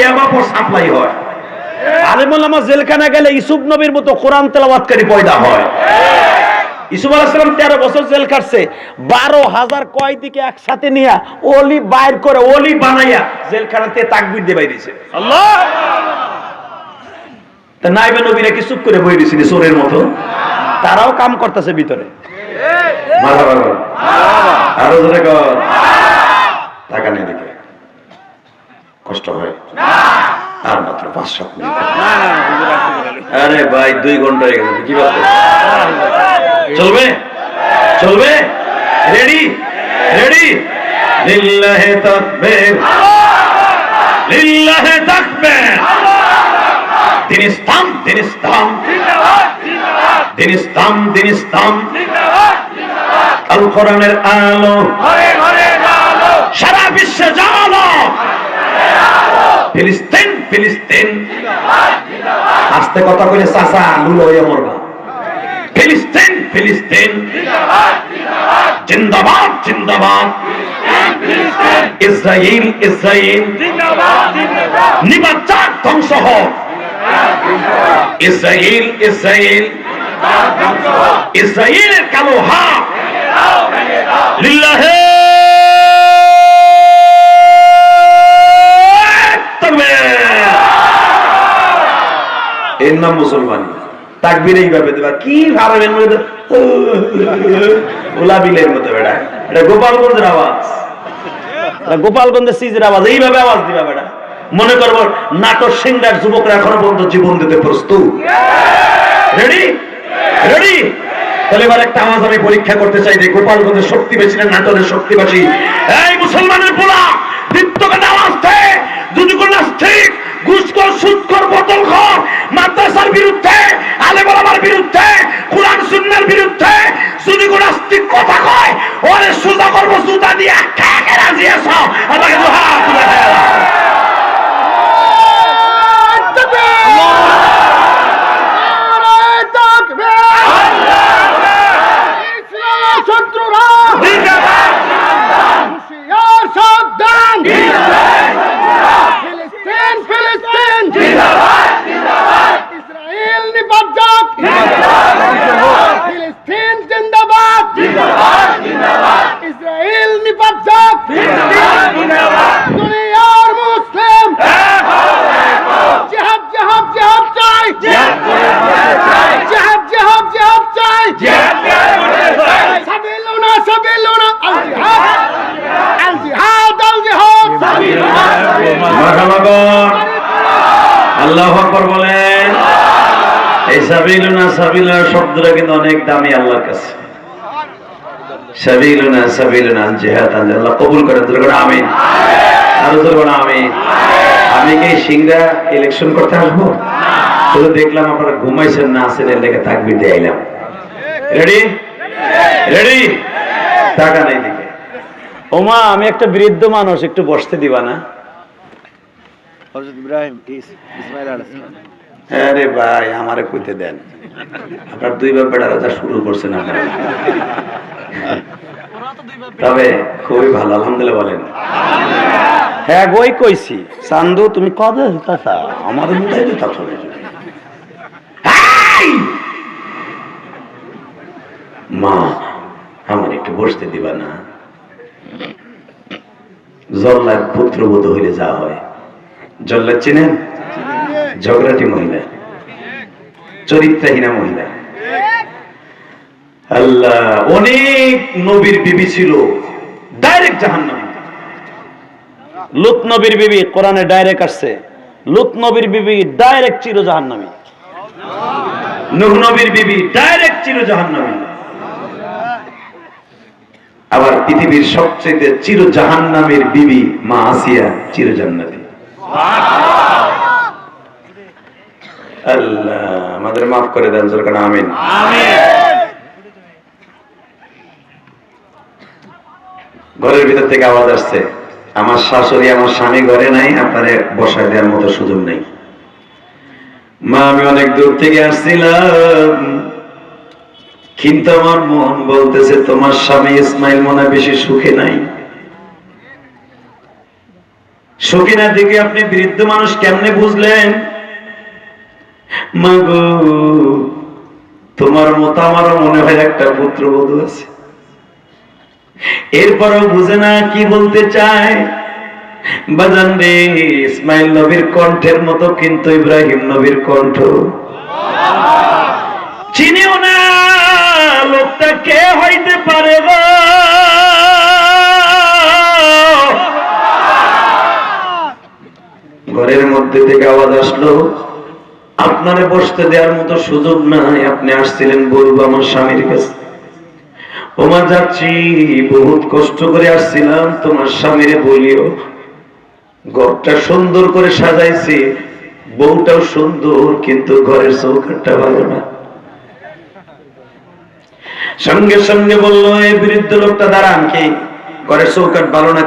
ইয়াবা পর সাপ্লাই হয়। আলেমুল জেলখানা গেলে ইসুফ নবীর মতো কোরআন তেলাওয়াতকারী পয়দা হয়। ইসুফ আলাইসালাম তেরো বছর জেল কাটছে বারো হাজার কয়দিকে একসাথে নিয়ে অলি বাইর করে অলি বানাইয়া জেলখানাতে তাকবির দিয়ে বাইরেছে। তা নাইবে নবীরা কি চুপ করে বই দিয়েছিল মতো? তারাও কাম করতেছে ভিতরে। আরও জোরে টাকা নেই দিকে কষ্ট হয় আর মাত্র পাঁচ সাত মিনিট আরে ভাই দুই ঘণ্টা হয়ে গেছে কি চলবে চলবে রেডি রেডি লিল্লাহে তাকবীর লিল্লাহে তাকবীর দিন ইসলাম দিন ইসলাম দিন ইসলাম দিন ইসলাম আল কোরআনের আলো সারা বিশ্বে জানালো ফিলিস্তিন ফিলিস্তিন। আস্তে কথা কইলে চাচা লুলো হয়ে মরবা। ফিলিস্তিন ফিলিস্তিন। জিন্দাবাদ জিন্দাবাদ। ইসরায়েল ইসরায়েল নিবাচার ধ্বংস হোক। ইসরায়েল ইসরায়েল ইসরায়েলের কালো হাত। এর নাম মুসলমান। তাকবির এইভাবে দেবা। কি ভাবের মধ্যে? মতো বেটা। এটা গোপালগঞ্জের আওয়াজ। গোপালগঞ্জের সিজের আওয়াজ। এইভাবে আওয়াজ দিবা মনে করব নাটক যুবকরা এখনও পর্যন্ত জীবন দিতে প্রস্তুত। রেডি রেডি তাহলে এবার একটা আওয়াজ আমি পরীক্ষা করতে চাই যে গোপালগঞ্জের শক্তি বেশি না নাটোরের শক্তি বেশি এই মুসলমানের পোলা বৃত্তকে আওয়াজ দে। যদি কোন নাস্তিক, ঘুষখোর, সুদখোর, বোতলখোর মাদ্রাসার বিরুদ্ধে আলে বলাবার বিরুদ্ধে, কোরআন, সুন্নার বিরুদ্ধে যদি কোন কথা কয়, ওরে সুদা করব সুতা দিয়ে আমাকে দু হাত তুলে দেয় ইসরায়েল নিপাত দুনিয়ার মুসলিম জেহাদ জেহাদ জেহাদ চাই জেহাদ জেহাদ জেহাদ চাই সাবিলুনা সাবিলুনা আল জিহাদ আল জিহাদ আল জিহাদ মারহাবা আল্লাহ আকবর বলেন। এই সাবিলুনা সাবিলুনা শব্দটা কিন্তু অনেক দামি আল্লাহর কাছে। সাবিলুনা সাবিলুনা জিহাদ আল্লাহ কবুল করেন আমিন। আরও আমিন। আমি কি ইলেকশন করতে আসব? শুধু দেখলাম আপনারা ঘুমাইছেন, না আছেন, এর লেগে রেডি রেডি টাকা নাই দিকে ওমা, আমি একটা বৃদ্ধ মানুষ, একটু বসতে দিবা না? হযরত ইব্রাহিম, ইস- ইসমাইল আরে ভাই, আমারে কইতে দেন। আপনার দুই ব্যাপারটা রাজা শুরু তবে খুবই ভালো, আলহামদুলিল্লাহ বলেন। হ্যাঁ গই কইছি। চান্দু, তুমি কবে আমার মা, আমার একটু বসতে দিবা না। জল্লার পুত্রবোধ হইলে যা হয়। জল্লাদ চিনেন? ঝগড়াটি মহিলা। চরিত্রহীনা মহিলা। আল্লাহ, অনেক নবীর বিবি ছিল। ডাইরেক্ট জাহান্নাম। লুত নবীর বিবি কোরআনে ডাইরেক্ট আসছে। লুত নবীর বিবি ডাইরেক্ট চির জাহান্নামী। নূহ নবীর বিবি ডাইরেক্ট চির জাহান্নামী। আবার পৃথিবীর সবচেয়ে চির জাহান্নামের বিবি মা আসিয়া চির জান্নাতী আমাদের মাফ করে দেন সরকার আমিন। ঘরের ভিতর থেকে আওয়াজ আসছে, আমার শাশুড়ি, আমার স্বামী ঘরে নাই, আপনারে বসায় দেওয়ার মতো সুযোগ নেই। মা, আমি অনেক দূর থেকে আসছিলাম, কিন্তু আমার মন বলতেছে, তোমার স্বামী ইসমাইল মনে বেশি সুখে নাই। সকিনার দিকে আপনি বৃদ্ধ মানুষ কেমনে বুঝলেন? মাগো, তোমার মতো আমারও মনে হয় একটা পুত্রবধূ আছে। এরপরও বুঝে না কি বলতে চায়। বাজান রে, ইসমাইল নবীর কণ্ঠের মতো কিন্তু ইব্রাহিম নবীর কণ্ঠ। চিনিও না, লোকটা কে হইতে পারে গো? মধ্যে থেকে আওয়াজ আসলো, আপনারে বসতে দেওয়ার মতো সুযোগ নাই, আপনি আসছিলেন বলব আমার স্বামীর কাছে। ওমা যাচ্ছি, বহুত কষ্ট করে আসছিলাম, তোমার স্বামীরে বলিও। ঘরটা সুন্দর করে সাজাইছি, বউটাও সুন্দর, কিন্তু ঘরের চৌকাটটা ভালো না। সঙ্গে সঙ্গে বলল এই বৃদ্ধ লোকটা দাঁড়ান, কি? ঘরের চৌকাট ভালো না?